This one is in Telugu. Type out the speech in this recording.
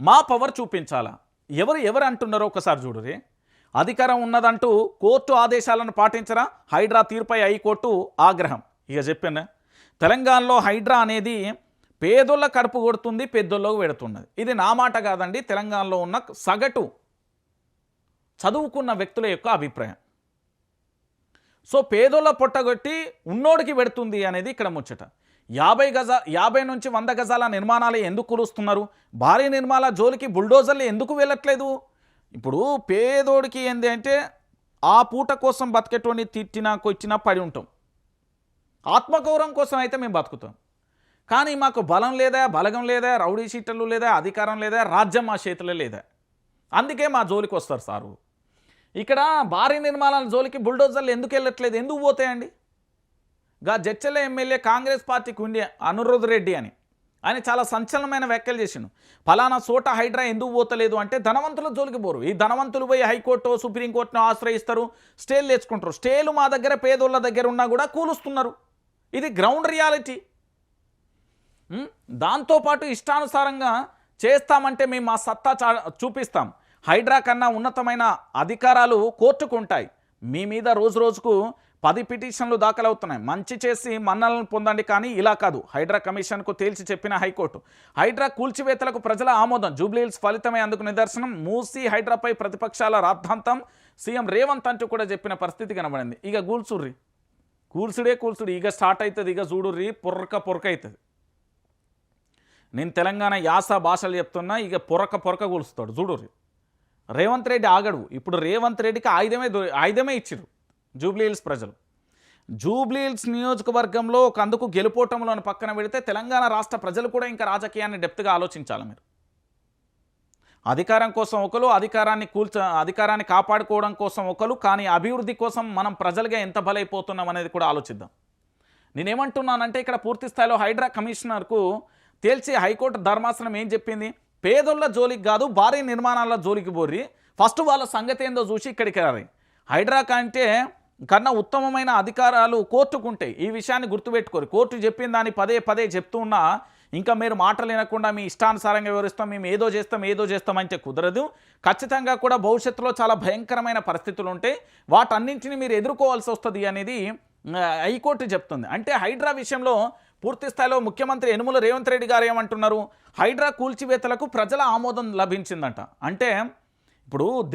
మా పవర్ చూపించాలా? ఎవరు ఎవరు అంటున్నారో ఒకసారి చూడరే అధికారం ఉన్నదంటూ కోర్టు ఆదేశాలను పాటించరా? హైడ్రా తీర్పై హైకోర్టు ఆగ్రహం. ఇక చెప్పాను? తెలంగాణలో హైడ్రా అనేది పేదోళ్ళ కడుపు కొడుతుంది పెద్దోళ్ళకు పెడుతున్నది. ఇది నా మాట కాదండి తెలంగాణలో ఉన్న సగటు చదువుకున్న వ్యక్తుల యొక్క అభిప్రాయం. సో పేదోళ్ళ పొట్టగొట్టి ఉన్నోడికి పెడుతుంది అనేది ఇక్కడ ముచ్చట. యాభై గజ యాభై నుంచి వంద గజాల నిర్మాణాలు ఎందుకు కురుస్తున్నారు భారీ నిర్మాణ జోలికి బుల్డోజర్లు ఎందుకు వెళ్ళట్లేదు? ఇప్పుడు పేదోడికి ఏంది అంటే ఆ పూట కోసం బతికేటోని తిట్టినా కొచ్చినా పడి ఉంటాం. ఆత్మగౌరవం కోసం అయితే మేము బతుకుతాం. కానీ మాకు బలం లేదా బలగం లేదా రౌడీ సీట్లు లేదా అధికారం లేదా రాజ్యం మా చేతిలో లేదా? అందుకే మా జోలికి వస్తారు సారు. ఇక్కడ భారీ నిర్మాణాల జోలికి బుల్డోజర్లు ఎందుకు వెళ్ళట్లేదు? ఎందుకు పోతాయండి? గా జడ్చల ఎమ్మెల్యే కాంగ్రెస్ పార్టీకి ఉండే అనురుద్ రెడ్డి అని. ఆయన చాలా సంచలనమైన వ్యాఖ్యలు చేసిండు. ఫలానా చోట హైడ్రా ఎందుకు పోతలేదు అంటే ధనవంతుల జోలికి పోరు. ఈ ధనవంతులు పోయి హైకోర్టు సుప్రీంకోర్టును ఆశ్రయిస్తారు స్టేలు తెచ్చుకుంటారు. స్టేలు మా దగ్గర పేదోళ్ళ దగ్గర ఉన్నా కూడా కూలుస్తున్నారు. ఇది గ్రౌండ్ రియాలిటీ. దాంతోపాటు ఇష్టానుసారంగా చేస్తామంటే మేము మా సత్తా చా చూపిస్తాం. హైడ్రా కన్నా ఉన్నతమైన అధికారాలు కోర్టుకు ఉంటాయి. మీ మీద రోజు రోజుకు పది పిటిషన్లు దాఖలవుతున్నాయి. మంచి చేసి మన్నలను పొందండి కానీ ఇలా కాదు. హైడ్రా కమిషన్కు తేల్చి చెప్పిన హైకోర్టు. హైడ్రా కూల్చివేతలకు ప్రజల ఆమోదం. జూబ్లీహిల్స్ ఫలితమే అందుకు నిదర్శనం. మూసీ హైడ్రాపై ప్రతిపక్షాల రాద్ధాంతం. సీఎం రేవంత్ అంటూ కూడా చెప్పిన పరిస్థితి కనబడింది. ఇక కూల్చుర్రి కూల్చుడే కూల్చుడు ఇక స్టార్ట్ అవుతుంది ఇక చూడుర్రి పొర్రక పొరక అవుతుంది నేను తెలంగాణ యాస భాషలు చెప్తున్నా ఇక పొరక పొరక కూలుస్తాడు చూడుర్రి రేవంత్ రెడ్డి ఆగడు. ఇప్పుడు రేవంత్ రెడ్డికి ఆయుధమే ఆయుధమే ఇచ్చిరు జూబ్లీహిల్స్ ప్రజలు. జూబ్లీహిల్స్ నియోజకవర్గంలో ఒక అందుకు గెలుపోవటంలోని పక్కన పెడితే తెలంగాణ రాష్ట్ర ప్రజలు కూడా ఇంకా రాజకీయాన్ని డెప్త్గా ఆలోచించాలి మీరు. అధికారం కోసం ఒకరు అధికారాన్ని కూల్చ అధికారాన్ని కాపాడుకోవడం కోసం ఒకరు కానీ అభివృద్ధి కోసం మనం ప్రజలుగా ఎంత బలైపోతున్నాం అనేది కూడా ఆలోచిద్దాం. నేనేమంటున్నానంటే ఇక్కడ పూర్తి స్థాయిలో హైడ్రా కమిషనర్కు తేల్చి హైకోర్టు ధర్మాసనం ఏం చెప్పింది? పేదోళ్ళ జోలికి కాదు భారీ నిర్మాణాల జోలికి పోర్రి. ఫస్ట్ వాళ్ళ సంగతి ఏందో చూసి ఇక్కడికి రారి. హైడ్రా కంటే కన్నా ఉత్తమమైన అధికారాలు కోర్టుకు ఉంటాయి ఈ విషయాన్ని గుర్తుపెట్టుకోరు. కోర్టు చెప్పిన దాన్ని పదే పదే చెప్తూ ఉన్నా ఇంకా మీరు మాటలు వినకుండా మీ ఇష్టానుసారంగా వివరిస్తాం మేము ఏదో చేస్తాం ఏదో చేస్తాం అంటే కుదరదు. ఖచ్చితంగా కూడా భవిష్యత్తులో చాలా భయంకరమైన పరిస్థితులు ఉంటాయి వాటన్నింటినీ మీరు ఎదుర్కోవాల్సి వస్తుంది అనేది హైకోర్టు చెప్తుంది. అంటే హైడ్రా విషయంలో పూర్తి స్థాయిలో ముఖ్యమంత్రి యనుమల రేవంత్ రెడ్డి గారు ఏమంటున్నారు? హైడ్రా కూల్చివేతలకు ప్రజల ఆమోదం లభించిందంట. అంటే ఇప్పుడు దెబ్బ